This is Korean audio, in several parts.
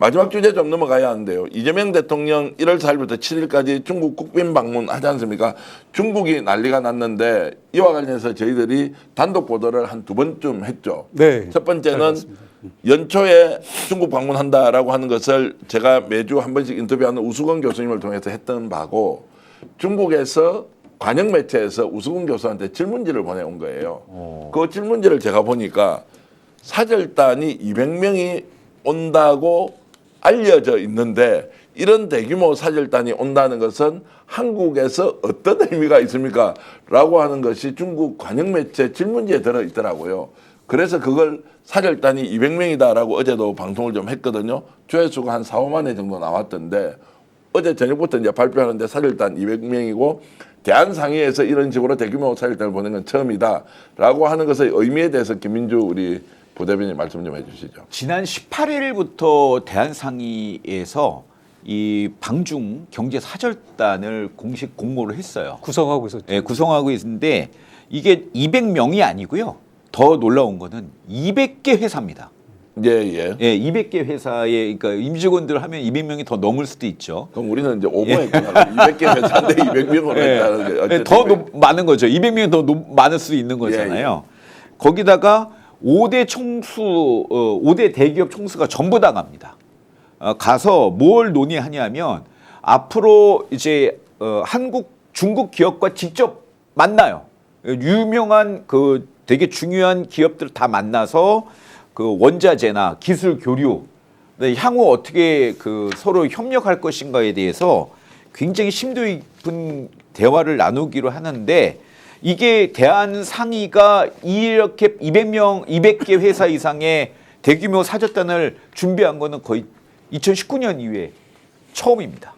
마지막 주제 좀 넘어가야 하는데요. 이재명 대통령 1월 4일부터 7일까지 중국 국빈 방문하지 않습니까? 중국이 난리가 났는데 이와 관련해서 저희들이 단독 보도를 한 두 번쯤 했죠. 네. 첫 번째는. 연초에 중국 방문한다라고 하는 것을 제가 매주 한 번씩 인터뷰하는 우수건 교수님을 통해서 했던 바고 중국에서 관영 매체에서 우수근 교수한테 질문지를 보내온 거예요. 그 질문지를 제가 보니까 사절단이 200명이 온다고 알려져 있는데 이런 대규모 사절단이 온다는 것은 한국에서 어떤 의미가 있습니까? 라고 하는 것이 중국 관영 매체 질문지에 들어 있더라고요. 그래서 그걸 사절단이 200명이다라고 어제도 방송을 좀 했거든요. 조회수가 한 4, 5만 회 정도 나왔던데 어제 저녁부터 이제 발표하는데 사절단 200명이고 대한상의에서 이런 식으로 대규모 사절단을 보낸 건 처음이다라고 하는 것의 의미에 대해서 김민주 우리 부대변인 말씀 좀 해주시죠. 지난 18일부터 대한상의에서 이 방중 경제 사절단을 공식 공모를 했어요. 구성하고 있었죠. 예, 구성하고 있는데 이게 200명이 아니고요. 더 놀라운 거는 200개 회사입니다. 예, 예. 예, 200개 회사에 그러니까 임직원들 하면 200명이 더 넘을 수도 있죠. 그럼 우리는 이제 오버했구나. 200개 회사인데 200명으로 했다는 게 예, 어쨌든 높- 많은 거죠. 200명이 더 높- 많을 수 있는 거잖아요. 거기다가 5대 총수, 어, 5대 대기업 총수가 전부 다 갑니다. 어, 가서 뭘 논의하냐면 앞으로 이제 어, 한국, 중국 기업과 직접 만나요. 유명한 그 되게 중요한 기업들 다 만나서 그 원자재나 기술 교류, 네, 향후 어떻게 그 서로 협력할 것인가에 대해서 굉장히 심도 깊은 대화를 나누기로 하는데 이게 대한 상의가 이렇게 200명, 200개 회사 이상의 대규모 사절단을 준비한 거는 거의 2019년 이후에 처음입니다.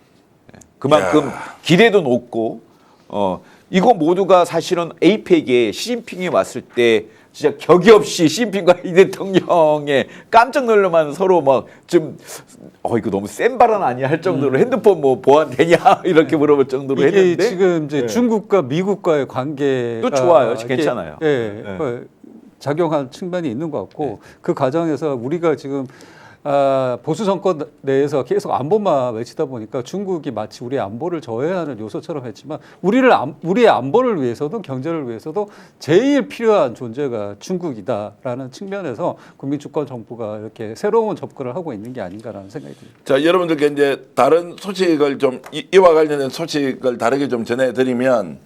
예, 그만큼 기대도 높고 어 이거 모두가 사실은 에이펙에 시진핑이 왔을 때 진짜 격이 없이 시진핑과 이 대통령의 깜짝 놀라만 서로 막 좀 어 이거 너무 센 발언 아니야 할 정도로 핸드폰 뭐 보안 되냐 이렇게 물어볼 정도로 이게 했는데 지금 이제 네. 중국과 미국과의 관계가 또 좋아요. 괜찮아요. 예, 네. 어, 작용한 측면이 있는 것 같고 그 과정에서 우리가 지금 아, 보수 정권 내에서 계속 안보만 외치다 보니까 중국이 마치 우리의 안보를 저해하는 요소처럼 했지만 우리를 안, 우리의 안보를 위해서도 경제를 위해서도 제일 필요한 존재가 중국이다라는 측면에서 국민주권 정부가 이렇게 새로운 접근을 하고 있는 게 아닌가라는 생각이 듭니다. 자 여러분들께 이제 다른 소식을 좀 이- 이와 관련된 소식을 다르게 좀 전해드리면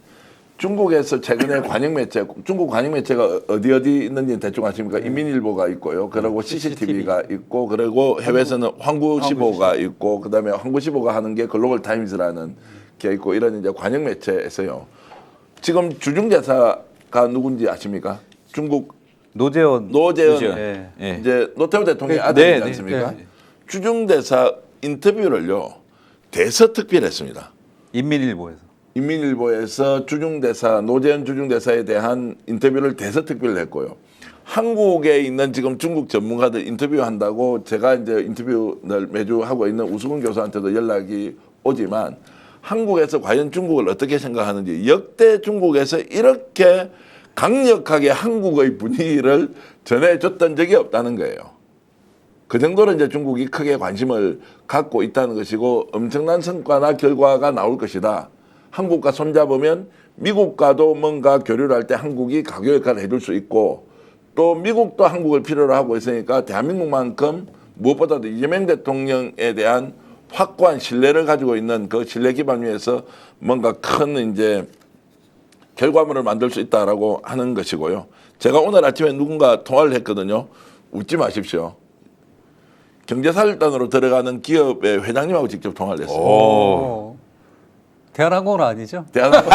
중국에서 최근에 관영 매체 중국 관영 매체가 어디 어디 있는지 대충 아십니까? 인민일보가 있고요. 그리고 CCTV가 있고 그리고 해외에서는 황구시보가 있고 그 다음에 황구시보가 하는 게 글로벌 타임즈라는 게 있고 이런 이제 관영 매체에서요. 지금 주중대사가 누군지 아십니까? 중국 노재원 노재현. 예. 예. 이제 노태우 대통령의 네, 아들이지 네, 네, 않습니까? 네. 주중대사 인터뷰를요 대서 특필했습니다. 인민일보에서 인민일보에서 주중대사 노재현 주중대사에 대한 인터뷰를 대서특필을 했고요. 한국에 있는 지금 중국 전문가들 인터뷰한다고 제가 이제 인터뷰를 매주 하고 있는 우수근 교수한테도 연락이 오지만 한국에서 과연 중국을 어떻게 생각하는지 역대 중국에서 이렇게 강력하게 한국의 분위기를 전해줬던 적이 없다는 거예요. 그 정도로 이제 중국이 크게 관심을 갖고 있다는 것이고 엄청난 성과나 결과가 나올 것이다. 한국과 손잡으면 미국과도 뭔가 교류를 할 때 한국이 가교 역할을 해줄 수 있고 또 미국도 한국을 필요로 하고 있으니까 대한민국만큼 무엇보다도 이재명 대통령에 대한 확고한 신뢰를 가지고 있는 그 신뢰 기반 위에서 뭔가 큰 이제 결과물을 만들 수 있다라고 하는 것이고요. 제가 오늘 아침에 누군가 통화를 했거든요. 웃지 마십시오. 경제사절단으로 들어가는 기업의 회장님하고 직접 통화를 했어요. 어, 대한항공은 아니죠? 대한항공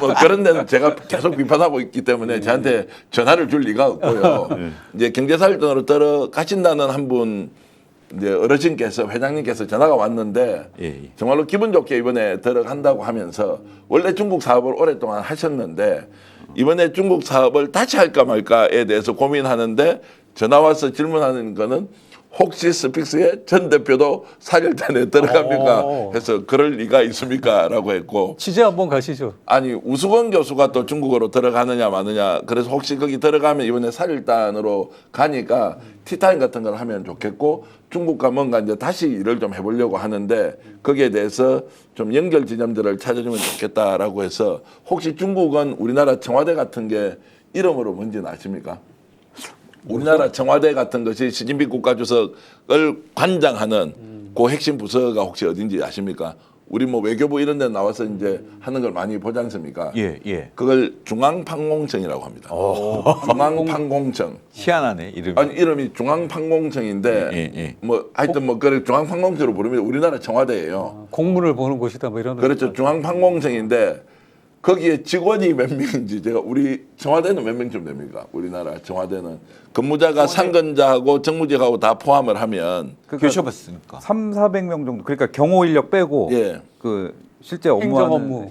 뭐 그런 데는 제가 계속 비판하고 있기 때문에 저한테 전화를 줄 리가 없고요. 이제 경제사절단으로 들어가신다는 한 분 이제 어르신께서 회장님께서 전화가 왔는데 예, 예. 정말로 기분 좋게 이번에 들어간다고 하면서 원래 중국 사업을 오랫동안 하셨는데 이번에 중국 사업을 다시 할까 말까에 대해서 고민하는데 전화 와서 질문하는 거는 혹시 스픽스의 전 대표도 4일단에 들어갑니까? 오. 해서 그럴 리가 있습니까? 라고 했고 취재 한번 가시죠. 아니 우수건 교수가 또 중국으로 들어가느냐 마느냐 그래서 혹시 거기 들어가면 이번에 4일단으로 가니까 티타임 같은 걸 하면 좋겠고 중국과 뭔가 이제 다시 일을 좀 해보려고 하는데 거기에 대해서 좀 연결 지점들을 찾아주면 좋겠다라고 해서 혹시 중국은 우리나라 청와대 같은 게 이름으로 뭔지는 아십니까? 우리나라 청와대 같은 것이 시진핑 국가주석을 관장하는 그 핵심 부서가 혹시 어딘지 아십니까? 우리 뭐 외교부 이런 데 나와서 이제 하는 걸 많이 보지 않습니까? 예, 예. 그걸 중앙판공청이라고 합니다. 중앙판공청. 희한하네 이름이. 아니 이름이 중앙판공청인데 예, 예. 뭐 하여튼 뭐 그래 중앙판공청으로 부르면 우리나라 청와대예요. 공문을 보는 곳이다 뭐 이런. 그렇죠. 중앙판공청인데 거기에 직원이 몇 명인지 제가 우리 청와대는 몇 명쯤 됩니까? 우리나라 청와대는 근무자가 상근자하고 정무직하고 다 포함을 하면 그러니까 교셔봤으니까. 3, 400명 정도. 그러니까 경호 인력 빼고 예. 그 실제 행정 업무하는 업무.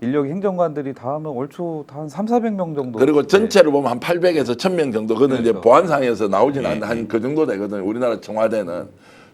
인력 행정관들이 다 하면 얼추 한 3, 400명 정도. 그리고 전체로 보면 한 800에서 1000명 정도 그는 이제 그렇죠. 보안상에서 나오진 예, 않는데 한그 정도 되거든요. 우리나라 청와대는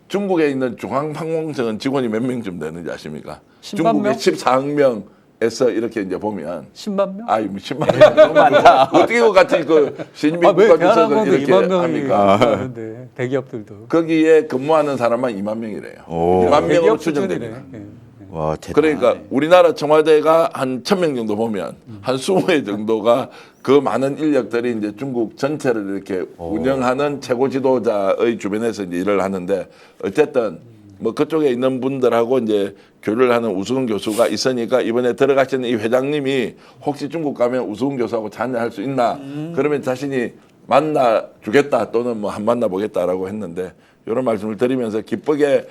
중국에 있는 중앙판공청은 직원이 몇 명쯤 되는지 아십니까? 10만 중국의 명? 14억 명 에서 이렇게 이제 보면 10만 명? 뭐 10만 명 너무 많다. 어떻게 그 같이 그 아, 왜 국가주석을 대한항공도 이렇게 2만 명이 합니까? 하는데 대기업들도. 거기에 근무하는 사람만 2만 명이래요. 오. 2만 명으로 추정됩니다. 수준이네. 예. 와 대단. 그러니까 우리나라 청와대가 한 천 명 정도 보면 한 20회 정도가 그 많은 인력들이 이제 중국 전체를 이렇게 운영하는 최고 지도자의 주변에서 이제 일을 하는데 어쨌든 뭐 그쪽에 있는 분들하고 이제 교류를 하는 우수근 교수가 있으니까 이번에 들어가시는 이 회장님이 혹시 중국 가면 우수근 교수하고 잔여할 수 있나 그러면 자신이 만나 주겠다 또는 뭐 한 만나 보겠다라고 했는데 이런 말씀을 드리면서 기쁘게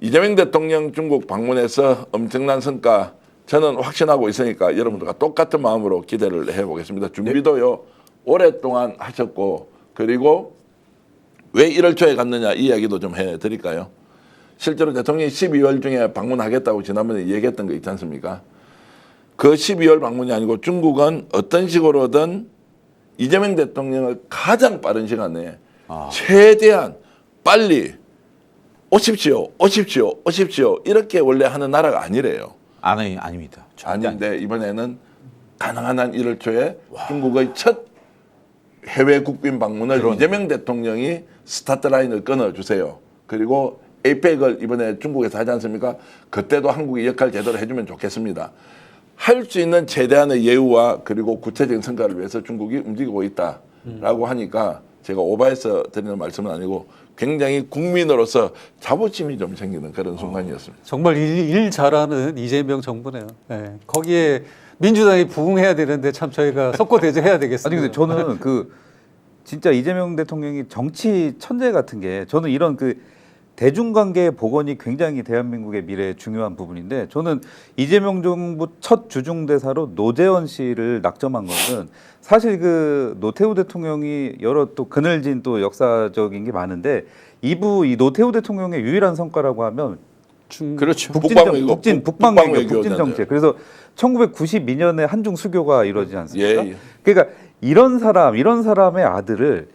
이재명 대통령 중국 방문해서 엄청난 성과 저는 확신하고 있으니까 여러분들과 똑같은 마음으로 기대를 해보겠습니다. 준비도요 오랫동안 하셨고 그리고 왜 1월 초에 갔느냐 이 이야기도 좀 해드릴까요? 실제로 대통령이 12월 중에 방문하겠다고 지난번에 얘기했던 거 있지 않습니까? 그 12월 방문이 아니고 중국은 어떤 식으로든 이재명 대통령을 가장 빠른 시간 내에 최대한 빨리 오십시오, 오십시오, 오십시오 이렇게 원래 하는 나라가 아니래요. 아니 아닙니다. 아닌데 이번에는 가능한 한 1월 초에 중국의 첫 해외 국빈 방문을 이재명 대통령이 스타트 라인을 끊어 주세요. 그리고 에이펙을 이번에 중국에서 하지 않습니까? 그때도 한국이 역할 제대로 해주면 좋겠습니다. 할 수 있는 최대한의 예우와 그리고 구체적인 성과를 위해서 중국이 움직이고 있다라고 하니까 제가 오바해서 드리는 말씀은 아니고 굉장히 국민으로서 자부심이 좀 생기는 그런 순간이었습니다. 정말 일, 일 잘하는 이재명 정부네요. 예. 거기에 민주당이 부응해야 되는데 참 저희가 석고대죄해야 되겠습니다. 아니 근데 저는 그 진짜 이재명 대통령이 정치 천재 같은 게 저는 이런 그 대중관계 복원이 굉장히 대한민국의 미래에 중요한 부분인데 저는 이재명 정부 첫 주중대사로 노재원 씨를 낙점한 것은 사실 그 노태우 대통령이 여러 또 그늘진 또 역사적인 게 많은데 이부 이 노태우 대통령의 유일한 성과라고 하면 중- 그렇죠. 북진 북방 외교, 북진 북- 북방 북방 외교, 외교 북진. 정책. 그래서 1992년에 한중 수교가 이루어지지 않습니까? 예, 예. 그러니까 이런 사람, 이런 사람의 아들을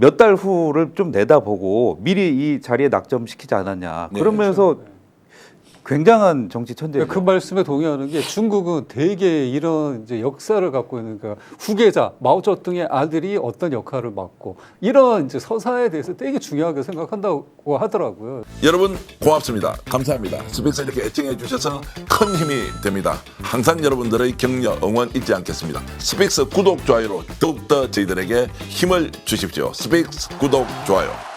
몇 달 후를 좀 내다보고 미리 이 자리에 낙점시키지 않았냐. 네, 그러면서 굉장한 정치 천재죠. 그 말씀에 동의하는 게 중국은 대개 이런 이제 역사를 갖고 있는 그러니까 후계자 마오쩌둥의 아들이 어떤 역할을 맡고 이런 이제 서사에 대해서 되게 중요하게 생각한다고 하더라고요. 여러분 고맙습니다. 감사합니다. 스픽스 이렇게 애청해 주셔서 큰 힘이 됩니다. 항상 여러분들의 격려, 응원 잊지 않겠습니다. 스픽스 구독, 좋아요로 더욱더 저희들에게 힘을 주십시오. 스픽스 구독, 좋아요.